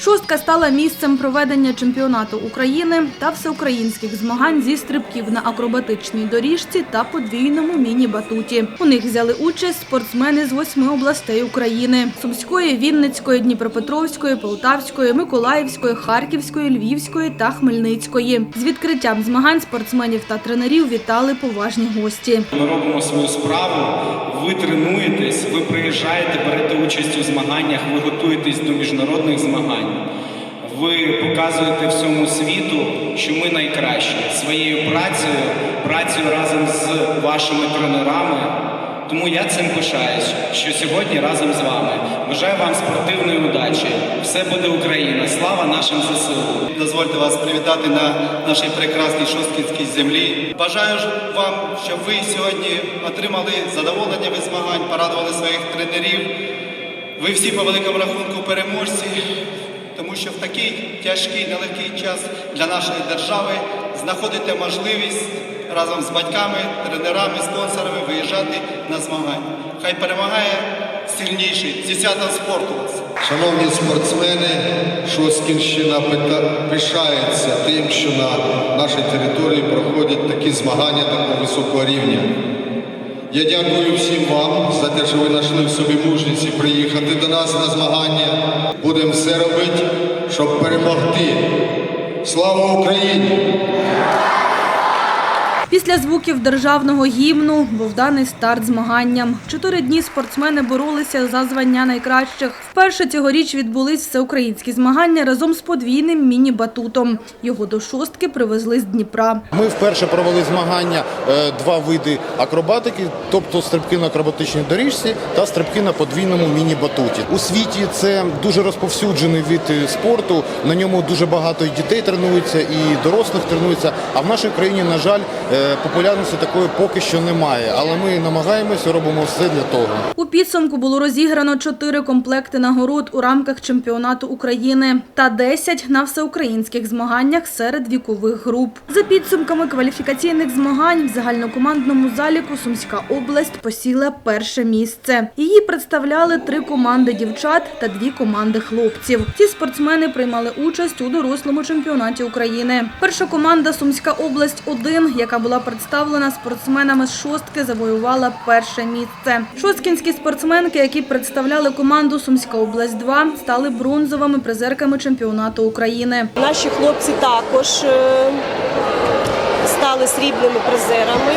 Шостка стала місцем проведення чемпіонату України та всеукраїнських змагань зі стрибків на акробатичній доріжці та подвійному міні-батуті. У них взяли участь спортсмени з восьми областей України: Сумської, Вінницької, Дніпропетровської, Полтавської, Миколаївської, Харківської, Львівської та Хмельницької. З відкриттям змагань спортсменів та тренерів вітали поважні гості. Ми робимо свою справу, ви тренуєтесь, ви приїжджаєте, берете участь у змаганнях, ви готуєтесь до міжнародних змагань. Ви показуєте всьому світу, що ми найкращі своєю працею, працею разом з вашими тренерами. Тому я цим пишаюсь, що сьогодні разом з вами. Бажаю вам спортивної удачі. Все буде Україна. Слава нашим ЗСУ! Дозвольте вас привітати на нашій прекрасній шосткінській землі. Бажаю вам, щоб ви сьогодні отримали задоволення від змагань, порадували своїх тренерів. Ви всі по великому рахунку переможці, тому що в такий тяжкий, нелегкий час для нашої держави знаходите можливість разом з батьками, тренерами, спонсорами виїжджати на змагання. Хай перемагає сильніший святом спорту. Шановні спортсмени, Шосткінщина пита- пишається тим, що на нашій території проходять такі змагання такого високого рівня. Я дякую всім вам за те, що ви знайшли в собі мужність приїхати до нас на змагання. Будемо все робити, щоб перемогти. Слава Україні! Після звуків державного гімну був даний старт змаганням. Чотири дні спортсмени боролися за звання найкращих. Вперше цьогоріч відбулись всеукраїнські змагання разом з подвійним міні-батутом. Його до шостки привезли з Дніпра. Ми вперше провели змагання е, два види акробатики, тобто стрибки на акробатичній доріжці та стрибки на подвійному міні-батуті. У світі це дуже розповсюджений вид е, спорту. На ньому дуже багато і дітей тренуються, і дорослих тренуються. А в нашій країні, на жаль, е, популярності такої поки що немає. Але ми намагаємося, робимо все для того. У підсумку було розіграно чотири комплекти нагород у рамках чемпіонату України та 10 на всеукраїнських змаганнях серед вікових груп. За підсумками кваліфікаційних змагань в загальнокомандному заліку Сумська область посіла перше місце. Її представляли три команди дівчат та дві команди хлопців. Ці спортсмени приймали участь у дорослому чемпіонаті України. Перша команда Сумська область 1 яка була представлена спортсменами з шостки, завоювала перше місце. Шосткінські спортсменки, які представляли команду Сумська область 2 стали бронзовими призерками чемпіонату України. Наші хлопці також е, стали срібними призерами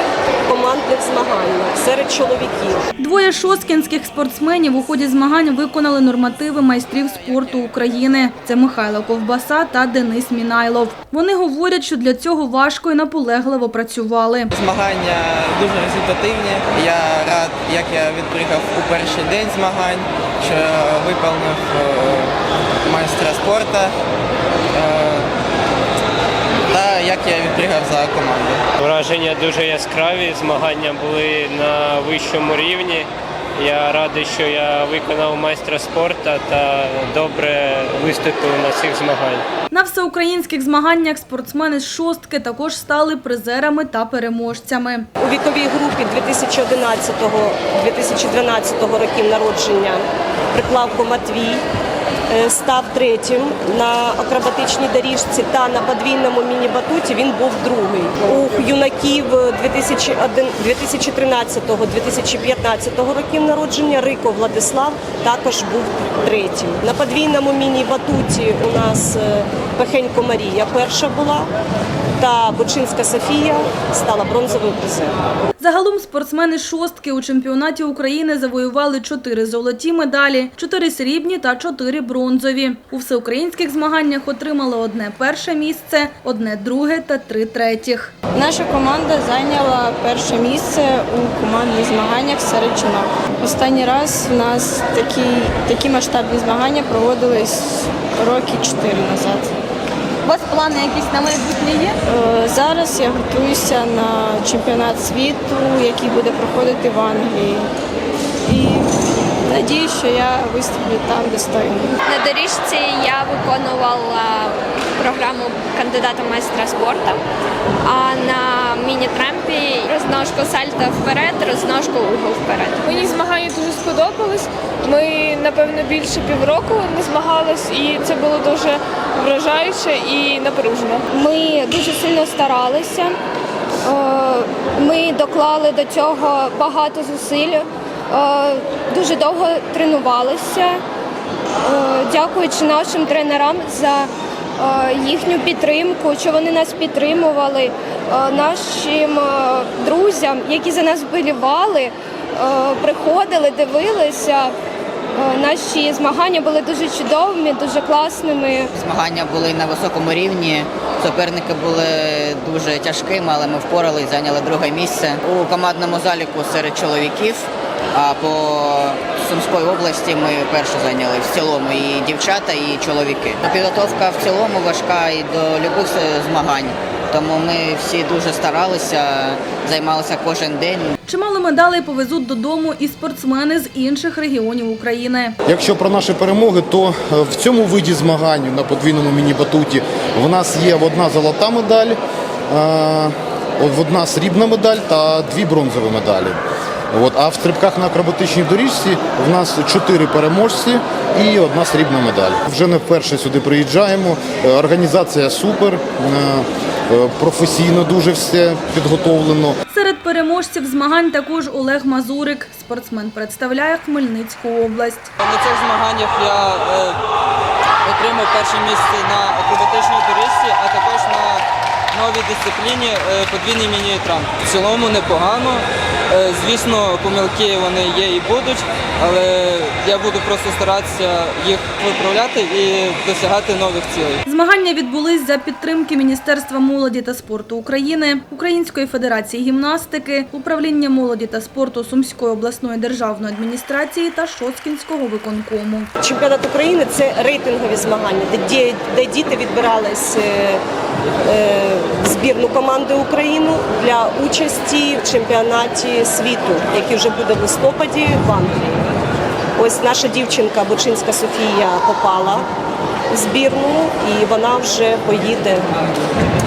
командних змагань серед чоловіків. Двоє шосткінських спортсменів у ході змагань виконали нормативи майстрів спорту України. Це Михайло Ковбаса та Денис Мінайлов. Вони говорять, що для цього важко і наполегливо працювали. Змагання дуже результативні. Я рад, як я відпригав у перший день змагань, що виповнив е, майстра спорту. Як я відпригав за команду. Враження дуже яскраві, змагання були на вищому рівні. Я радий, що я виконав майстра спорту та добре виступив на цих змаганнях. На всеукраїнських змаганнях спортсмени з шостки також стали призерами та переможцями. У віковій групі 2011-2012 років народження Приплавко Матвій став третім на акробатичній доріжці та на подвійному міні-батуті він був другий. У юнаків 2013-2015 років народження Рико Владислав також був третім. На подвійному міні-батуті у нас е, Пехенько Марія перша була, та Бочинська Софія стала бронзовою призером. Загалом спортсмени шостки у чемпіонаті України завоювали чотири золоті медалі, чотири срібні та чотири бронзові. У всеукраїнських змаганнях отримали одне перше місце, одне друге та три третіх. Наша команда зайняла перше місце у командних змаганнях серед жінок. Останній раз у нас такі, такі масштабні змагання проводились роки чотири назад. У вас плани якісь на майбутнє є? Е, Зараз я готуюся на чемпіонат світу, який буде проходити в Англії. І надію, що я виступлю там достойно. На доріжці я виконувала програму кандидата майстра спорту. А на міні-трампі розножку сальто вперед, розножку угол вперед. Мені змагання дуже сподобались. Ми напевно більше півроку не змагались, і це було дуже вражаюче і напружено. Ми дуже сильно старалися. Е, Ми доклали до цього багато зусиль, дуже довго тренувалися. Е, Дякуючи нашим тренерам за е, їхню підтримку, що вони нас підтримували, е, нашим е, друзям, які за нас вболівали, е, приходили, дивилися. Е, Наші змагання були дуже чудовими, дуже класними. Змагання були на високому рівні. Суперники були дуже тяжкими, але ми впоралися, зайняли друге місце у командному заліку серед чоловіків. А по Сумської області ми перше зайняли в цілому і дівчата, і чоловіки. Підготовка в цілому важка і до любих змагань. Тому ми всі дуже старалися, займалися кожен день. Чимало медалей повезуть додому і спортсмени з інших регіонів України. Якщо про наші перемоги, то е, в цьому виді змагань на подвійному міні-батуті в нас є одна золота медаль, е, одна срібна медаль та дві бронзові медалі. От, а в стрибках на акробатичній доріжці в нас чотири переможці і одна срібна медаль. Вже не вперше сюди приїжджаємо. Е, Організація супер, е, е, професійно дуже все підготовлено. Серед переможців змагань також Олег Мазурик. Спортсмен представляє Хмельницьку область. На цих змаганнях я отримав перше місце на акробатичній доріжці, а також на новій дисципліні е, подвійний міні-трамп. В цілому непогано. Е, звісно, помилки вони є і будуть, але я буду просто старатися їх виправляти і досягати нових цілей. Змагання відбулись за підтримки Міністерства молоді та спорту України, Української федерації гімнастики, управління молоді та спорту Сумської обласної державної адміністрації та Шоцкінського виконкому. Чемпіонат України це рейтингові змагання, де, ді- де діти відбирались е, збірну команди України для участі в чемпіонаті світу, який вже буде в листопаді в Англії. Ось наша дівчинка Бочинська Софія попала в збірну і вона вже поїде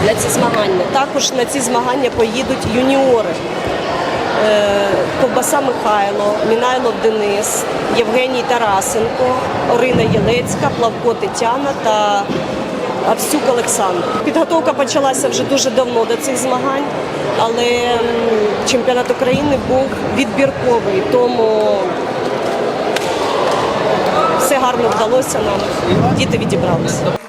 на ці змагання. Також на ці змагання поїдуть юніори. Е, Ковбаса Михайло, Мінайлов Денис, Євгеній Тарасенко, Орина Єлецька, Плавко Тетяна та Авсюк Олександр. Підготовка почалася вже дуже давно до цих змагань, але чемпіонат України був відбірковий, тому все гарно вдалося нам. Діти відібралися.